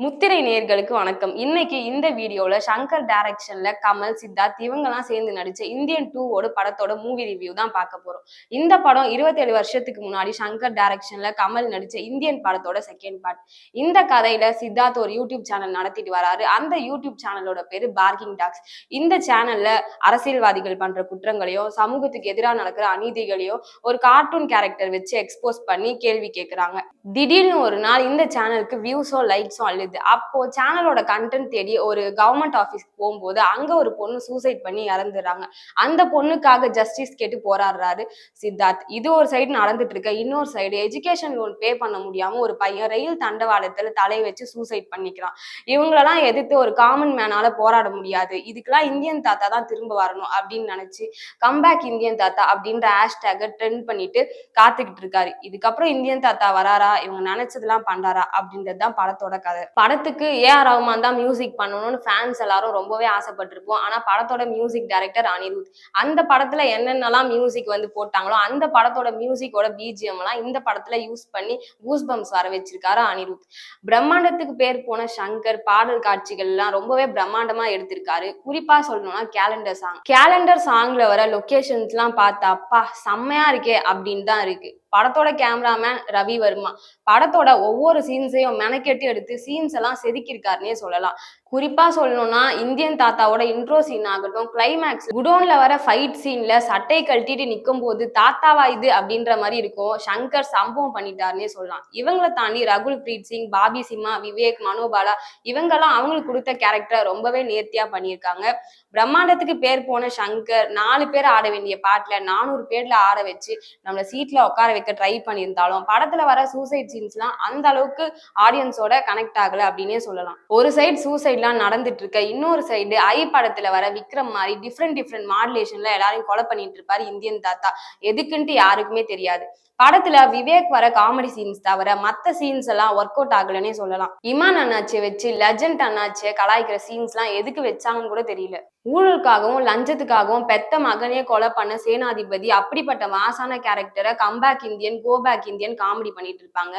முத்திரை நேர்களுக்கு வணக்கம். இன்னைக்கு இந்த வீடியோல சங்கர் டைரக்ஷன்ல கமல் சித்தார்த் இவங்கெல்லாம் சேர்ந்து நடிச்ச இந்தியன் டூவோட படத்தோட மூவி ரிவ்யூ தான் பார்க்க போறோம். இந்த படம் 27 வருஷத்துக்கு முன்னாடி சங்கர் டைரக்ஷன்ல கமல் நடிச்ச இந்தியன் படத்தோட செகண்ட் பார்ட் இந்த கதையில சித்தார்த் ஒரு யூடியூப் சேனல் நடத்திட்டு வராரு. அந்த யூடியூப் சேனலோட பேரு பார்க்கிங் டாக்ஸ் இந்த சேனல்ல அரசியல்வாதிகள் பண்ற குற்றங்களையோ சமூகத்துக்கு எதிராக நடக்கிற அநீதிகளையோ ஒரு கார்ட்டூன் கேரக்டர் வச்சு எக்ஸ்போஸ் பண்ணி கேள்வி கேட்கிறாங்க திடீர்னு ஒரு நாள் இந்த சேனலுக்கு வியூஸோ லைக்ஸோ ஆகுது அப்போ சேனலோட கண்டென்ட் தேடி ஒரு கவர்மெண்ட் ஆஃபீஸ்க்கு போகும்போது அங்க ஒரு பொண்ணு சூசைட் பண்ணி இறந்துடுறாங்க. அந்த பொண்ணுக்காக ஜஸ்டிஸ் கேட்டு போராடுறாரு சித்தார்த். இது ஒரு சைடு நடந்துட்டு இருக்க. இன்னொரு சைடு எஜுகேஷன் லோன் பே பண்ண முடியாம ஒரு பையன் ரயில் தண்டவாளத்துல தலையை வச்சு சூசைட் பண்ணிக்கிறான். இவங்களெல்லாம் எதிர்த்து ஒரு காமன் மேனால போராட முடியாது. இதுக்கெல்லாம் இந்தியன் தாத்தா தான் திரும்ப வரணும் அப்படின்னு நினைச்சு கம்பேக் இந்தியன் தாத்தா அப்படின்ற ஹேஷ்டேக ட்ரெண்ட் பண்ணிட்டு காத்துக்கிட்டு இருக்காரு. இதுக்கப்புறம் இந்தியன் தாத்தா வராரா? இவங்க நினைச்சதெல்லாம் பண்றாரா? அப்படின்றது தான் படத்தோட கதை. படத்துக்கு ஏ ஆர் ரஹ்மான் தான் மியூசிக் பண்ணணும்னு ஃபேன்ஸ் எல்லாரும் ரொம்பவே ஆசைப்பட்டிருப்போம். ஆனால் படத்தோட மியூசிக் டைரக்டர் அனிருத். அந்த படத்துல என்னென்னலாம் மியூசிக் வந்து போட்டாங்களோ அந்த படத்தோட மியூசிக்கோட பிஜிஎம் எல்லாம் இந்த படத்துல யூஸ் பண்ணி கூஸ் பம்ஸ் வர வச்சிருக்காரு அனிருத். பிரம்மாண்டத்துக்கு பேர் போன சங்கர் பாடல் காட்சிகள் எல்லாம் ரொம்பவே பிரம்மாண்டமா எடுத்திருக்காரு. குறிப்பா சொல்லணும்னா கேலண்டர் சாங் கேலண்டர் சாங்ல வர லொக்கேஷன்ஸ்லாம் எல்லாம் பார்த்தா அப்பா செம்மையா இருக்கே அப்படின்னு தான் இருக்கு. படத்தோட கேமராமேன் ரவி வர்மா. படத்தோட ஒவ்வொரு சீன்ஸையும் மெனக்கெட்டு எடுத்து சீன்ஸ் எல்லாம் செதுக்கியிருக்காருன்னே சொல்லலாம். குறிப்பா சொல்லணும்னா இந்தியன் தாத்தாவோட இன்ட்ரோ சீன் ஆகட்டும் கிளைமேக்ஸ் குடோன்ல வர ஃபைட் சீன்ல சட்டை கழட்டிட்டு நிற்கும் போது தாத்தாவா இது? அப்படின்ற மாதிரி இருக்கும். சங்கர் சம்பவம் பண்ணிட்டாருன்னே சொல்லலாம். இவங்களை தாண்டி ரகுல் பிரீத் சிங் பாபி சிம்மா விவேக் மனோபாலா இவங்கெல்லாம் அவங்களுக்கு கொடுத்த கேரக்டரை ரொம்பவே நேர்த்தியா பண்ணியிருக்காங்க. பிரம்மாண்டத்துக்கு பேர் போன சங்கர் நாலு பேர் ஆட வேண்டிய பாட்டுல நானூறு பேர்ல ஆட வச்சு நம்மள சீட்ல உட்கார வைக்க ட்ரை பண்ணியிருந்தாலும் படத்துல வர சூசைட் சீன்ஸ்லாம் அந்த அளவுக்கு ஆடியன்ஸோட கனெக்ட் ஆகல அப்படின்னே சொல்லலாம். ஒரு சைடு சூசைட்லாம் நடந்துட்டு இருக்க இன்னொரு சைடு ஐ படத்துல வர விக்ரம் மாதிரி டிஃப்ரெண்ட் டிஃப்ரெண்ட் மாடுலேஷன்ல எல்லாரையும் கொலை பண்ணிட்டு இருப்பாரு இந்தியன் தாத்தா. எதுக்குன்ட்டு யாருக்குமே தெரியாது. படத்துல விவேக் வர காமெடி சீன்ஸ் தவிர மத்த சீன்ஸ் எல்லாம் ஒர்க் அவுட் ஆகலன்னே சொல்லலாம். இமான் அண்ணாச்சியை வச்சு லெஜண்ட் அண்ணாச்சியை கலாய்க்கிற சீன்ஸ் எல்லாம் எதுக்கு வச்சாங்கன்னு கூட தெரியல. ஊழலுக்காகவும் லஞ்சத்துக்காகவும் பெத்த மகனே கொலை பண்ண சேனாதிபதி அப்படிப்பட்ட மாசான கேரக்டரை comeback Indian go back Indian comedy பண்ணிட்டு இருப்பாங்க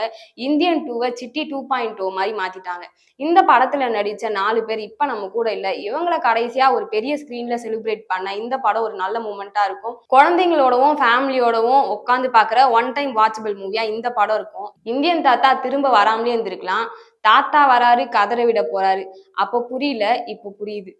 இந்தியன் டூவை சிட்டி டூ பாயிண்ட் டூ மாதிரி மாத்திட்டாங்க. இந்த படத்துல நடிச்ச நாலு பேர் இப்ப நம்ம கூட இல்ல. இவங்கள கடைசியா ஒரு பெரிய ஸ்கிரீன்ல செலிப்ரேட் பண்ண இந்த படம் ஒரு நல்ல மூமெண்டா இருக்கும். குழந்தைங்களோடவும் ஃபேமிலியோடவும் உட்காந்து பாக்குற ஒன் டைம் வாட்சபிள் மூவியா இந்த படம் இருக்கும். இந்தியன் தாத்தா திரும்ப வராமலே இருந்திருக்கலாம். தாத்தா வராரு கதற விட போறாரு. அப்போ புரியல இப்போ புரியுது.